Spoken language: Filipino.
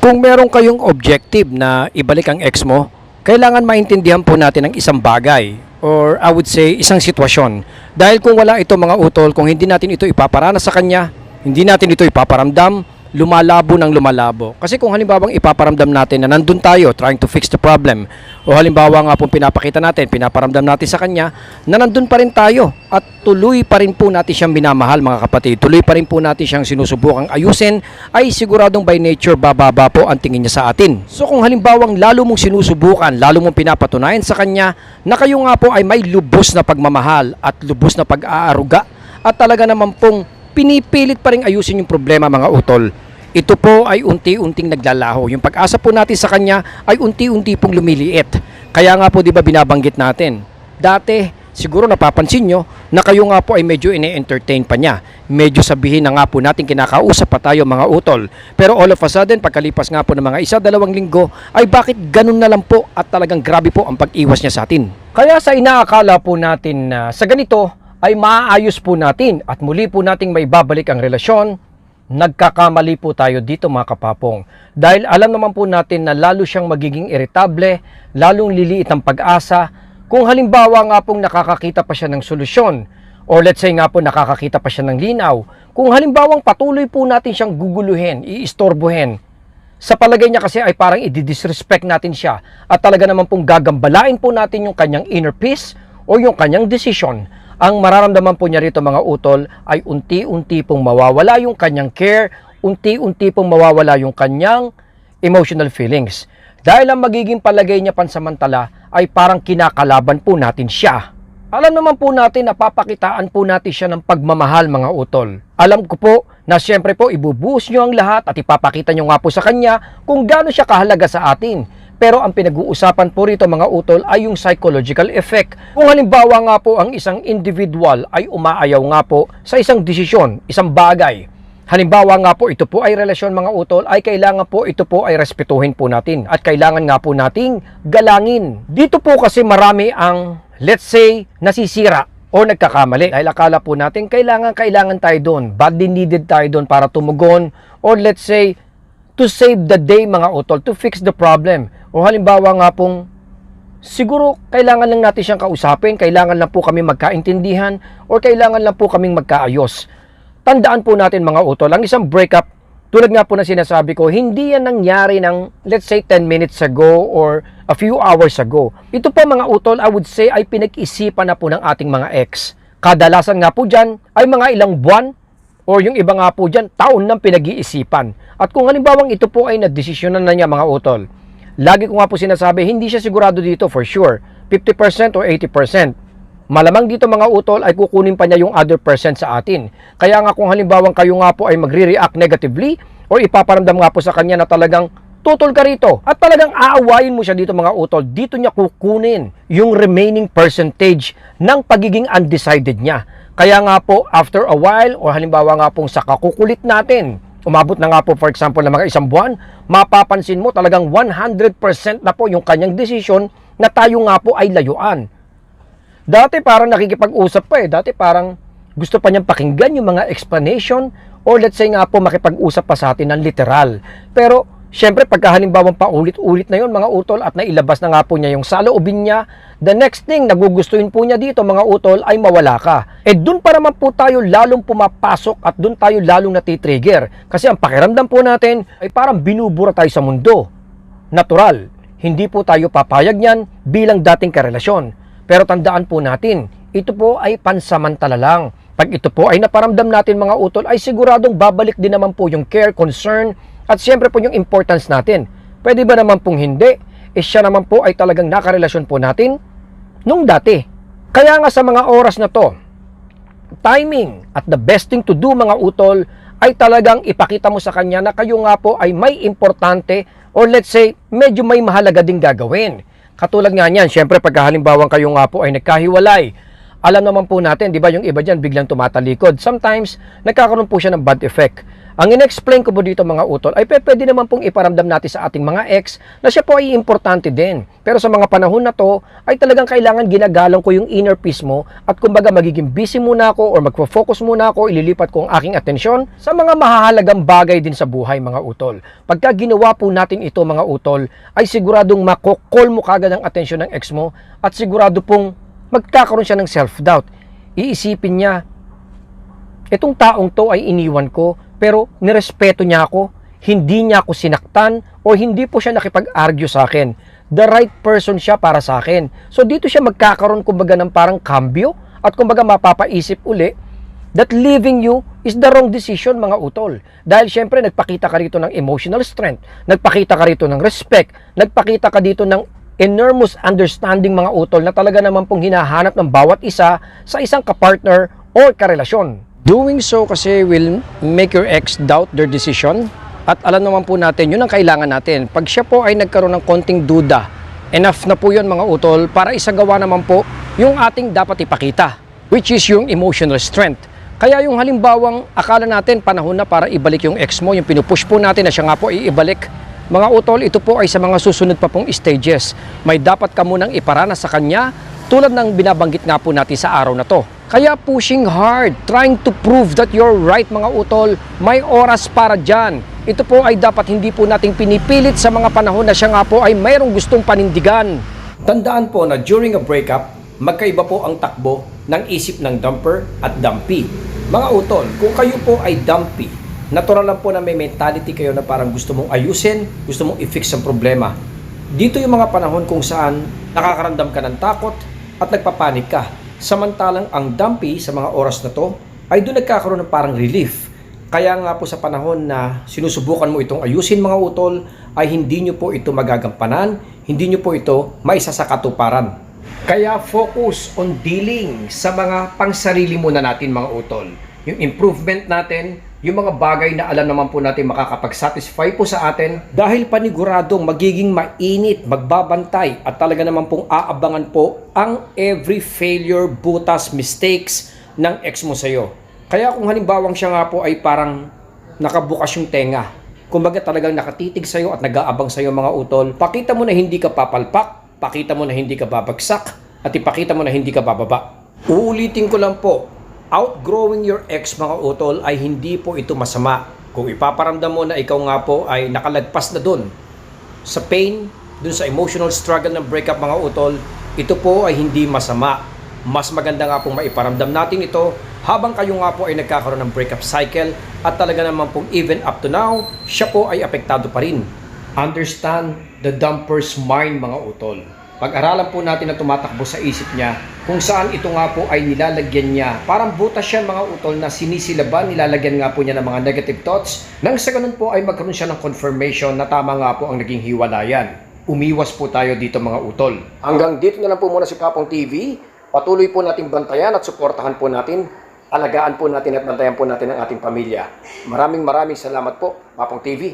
Kung meron kayong objective na ibalik ang ex mo, kailangan maintindihan po natin ang isang bagay or I would say isang sitwasyon. Dahil kung wala ito mga utol, kung hindi natin ito ipaparana sa kanya, hindi natin ito ipaparamdam, lumalabo ng lumalabo. Kasi kung halimbawa ipaparamdam natin na nandun tayo trying to fix the problem o halimbawa nga pong pinapakita natin, pinaparamdam natin sa kanya na nandun pa rin tayo at tuloy pa rin po natin siyang minamahal mga kapatid. Tuloy pa rin po natin siyang sinusubukang ayusin ay siguradong by nature bababa po ang tingin niya sa atin. So kung halimbawang lalo mong sinusubukan, lalo mong pinapatunayan sa kanya na kayo nga po ay may lubos na pagmamahal at lubos na pag-aaruga at talaga naman pong pinipilit pa rin ayusin yung problema mga utol. Ito po ay unti-unting naglalaho. Yung pag-asa po natin sa kanya ay unti-unti pong lumiliit. Kaya nga po 'di ba binabanggit natin. Dati siguro napapansin nyo na kayo nga po ay medyo ine-entertain pa niya. Medyo sabihin na nga po natin kinakausap pa tayo mga utol. Pero all of a sudden pagkalipas nga po ng mga isa dalawang linggo ay bakit ganun na lang po at talagang grabe po ang pag-iwas niya sa atin. Kaya sa inaakala po natin na sa ganito ay maaayos po natin at muli po nating may babalik ang relasyon, nagkakamali po tayo dito mga kapapong. Dahil alam naman po natin na lalo siyang magiging iritable, lalong liliit ang pag-asa, kung halimbawa nga pong nakakakita pa siya ng solusyon, or let's say nga po nakakakita pa siya ng linaw, kung halimbawang patuloy po natin siyang guguluhin, iistorbohin, sa palagay niya kasi ay parang i-disrespect natin siya at talaga naman pong gagambalain po natin yung kanyang inner peace o yung kanyang decision ang mararamdaman po niya rito mga utol ay unti-unti pong mawawala yung kanyang care, unti-unti pong mawawala yung kanyang emotional feelings. Dahil ang magiging palagay niya pansamantala ay parang kinakalaban po natin siya. Alam naman po natin na papakitaan po natin siya ng pagmamahal mga utol. Alam ko po na siyempre po ibubuhos niyo ang lahat at ipapakita niyo nga po sa kanya kung gaano siya kahalaga sa atin. Pero ang pinag-uusapan po rito mga utol ay yung psychological effect. Kung halimbawa nga po ang isang individual ay umaayaw nga po sa isang desisyon, isang bagay. Halimbawa nga po ito po ay relasyon mga utol ay kailangan po ito po ay respetuhin po natin at kailangan nga po nating galangin. Dito po kasi marami ang let's say nasisira o nagkakamali. Dahil akala po natin kailangan kailangan tayo doon, badly needed tayo doon para tumugon or let's say to save the day mga utol, to fix the problem. O halimbawa nga pong siguro kailangan lang natin siyang kausapin, kailangan lang po kami magkaintindihan or kailangan lang po kaming magkaayos. Tandaan po natin mga utol, ang isang breakup, tulad nga po na sinasabi ko, hindi yan nangyari ng let's say 10 minutes ago or a few hours ago. Ito po mga utol, I would say ay pinag-isipan na po ng ating mga ex. Kadalasan nga po dyan ay mga ilang buwan or yung iba nga po dyan, taon nang pinag-iisipan. At kung halimbawang ito po ay nadesisyonan na niya mga utol, lagi ko nga po sinasabi, hindi siya sigurado dito for sure. 50% or 80%. Malamang dito mga utol ay kukunin pa niya yung other percent sa atin. Kaya nga kung halimbawang kayo nga po ay magre-react negatively or ipaparamdam nga po sa kanya na talagang tutol ka rito at talagang aawayin mo siya dito mga utol, dito niya kukunin yung remaining percentage ng pagiging undecided niya. Kaya nga po, after a while, o halimbawa nga pong sa kakukulit natin, umabot na nga po for example ng mga isang buwan, mapapansin mo talagang 100% na po yung kanyang desisyon na tayo nga po ay layuan. Dati parang nakikipag-usap pa eh. Dati parang gusto pa niyang pakinggan yung mga explanation or let's say nga po makipag-usap pa sa atin ng literal. Pero syempre pagka halimbawang paulit-ulit na yon mga utol at nailabas na nga po niya yung saloobin niya, the next thing nagugustuhin po niya dito mga utol ay mawala ka. Eh dun pa naman po tayo lalong pumapasok at dun tayo lalong natitrigger. Kasi ang pakiramdam po natin ay parang binubura tayo sa mundo. Natural. Hindi po tayo papayag niyan bilang dating karelasyon. Pero tandaan po natin, ito po ay pansamantala lang. Pag ito po ay naparamdam natin mga utol, ay siguradong babalik din naman po yung care, concern, at siyempre po yung importance natin. Pwede ba naman pong hindi? Eh siya naman po ay talagang nakarelasyon po natin nung dati. Kaya nga sa mga oras na to, timing at the best thing to do mga utol ay talagang ipakita mo sa kanya na kayo nga po ay may importante or let's say medyo may mahalaga ding gagawin. Katulad nga niyan, syempre pagka halimbawang kayo nga po ay nagkahiwalay, alam naman po natin, di ba yung iba dyan biglang tumatalikod. Sometimes, nagkakaroon po siya ng bad effect. Ang in-explain ko po dito mga utol ay pwede naman pong iparamdam natin sa ating mga ex na siya po ay importante din. Pero sa mga panahon na to ay talagang kailangan ginagalang ko yung inner peace mo at kumbaga magiging busy muna ako or magfo-focus muna ako, ililipat ko ang aking atensyon sa mga mahahalagang bagay din sa buhay mga utol. Pagka ginawa po natin ito mga utol ay siguradong makokol mo kagad ang atensyon ng ex mo at sigurado pong magkakaroon siya ng self-doubt. Iisipin niya, itong taong to ay iniwan ko pero nirespeto niya ako, hindi niya ako sinaktan o hindi po siya nakipag-argue sa akin. The right person siya para sa akin. So dito siya magkakaroon kumbaga ng parang kambyo at kumbaga mapapaisip uli that leaving you is the wrong decision mga utol. Dahil syempre nagpakita ka rito ng emotional strength, nagpakita ka rito ng respect, nagpakita ka dito ng enormous understanding mga utol na talaga naman pong hinahanap ng bawat isa sa isang kapartner or karelasyon. Doing so kasi will make your ex doubt their decision at alam naman po natin, yun ang kailangan natin. Pag siya po ay nagkaroon ng konting duda, enough na po yun mga utol para isagawa naman po yung ating dapat ipakita, which is yung emotional strength. Kaya yung halimbawang akala natin panahon na para ibalik yung ex mo, yung pinupush po natin na siya nga po iibalik, mga utol, ito po ay sa mga susunod pa pong stages. May dapat ka munang iparana sa kanya tulad ng binabanggit nga po natin sa araw na to. Kaya pushing hard, trying to prove that you're right mga utol, may oras para dyan. Ito po ay dapat hindi po nating pinipilit sa mga panahon na siya nga po ay mayroong gustong panindigan. Tandaan po na during a breakup, magkaiba po ang takbo ng isip ng dumper at dumpy. Mga utol, kung kayo po ay dumpy, natural lang po na may mentality kayo na parang gusto mong ayusin, gusto mong i-fix ang problema. Dito yung mga panahon kung saan nakakaramdam ka ng takot at nagpapanik ka. Samantalang ang dumpy sa mga oras na to ay doon nagkakaroon ng parang relief. Kaya nga po sa panahon na sinusubukan mo itong ayusin mga utol ay hindi nyo po ito magagampanan, hindi nyo po ito maisa sa katuparan. Kaya focus on dealing sa mga pangsarili muna natin mga utol. Yung improvement natin, yung mga bagay na alam naman po natin makakapag-satisfy po sa atin dahil paniguradong magiging mainit, magbabantay at talaga naman pong aabangan po ang every failure, butas, mistakes ng ex mo sa'yo. Kaya kung halimbawang siya nga po ay parang nakabukas yung tenga, kumbaga talagang nakatitig sa'yo at nag-aabang sa'yo mga utol, pakita mo na hindi ka papalpak, pakita mo na hindi ka babagsak, at ipakita mo na hindi ka bababa. Uulitin ko lang po, outgrowing your ex mga utol ay hindi po ito masama. Kung ipaparamdam mo na ikaw nga po ay nakalagpas na dun sa pain, dun sa emotional struggle ng breakup mga utol, ito po ay hindi masama. Mas maganda nga pong maiparamdam natin ito habang kayo nga po ay nagkakaroon ng breakup cycle at talaga naman pong even up to now, siya po ay apektado pa rin. Understand the dumper's mind mga utol. Pag-aralan po natin na tumatakbo sa isip niya kung saan ito nga po ay nilalagyan niya. Parang butas siya mga utol na sinisilaban, nilalagyan nga po niya ng mga negative thoughts. Nang sa ganun po ay magkaroon siya ng confirmation na tama nga po ang naging hiwalayan. Umiwas po tayo dito mga utol. Hanggang dito na lang po muna si Papong TV. Patuloy po nating bantayan at suportahan po natin. Alagaan po natin at bantayan po natin ang ating pamilya. Maraming maraming salamat po, Papong TV.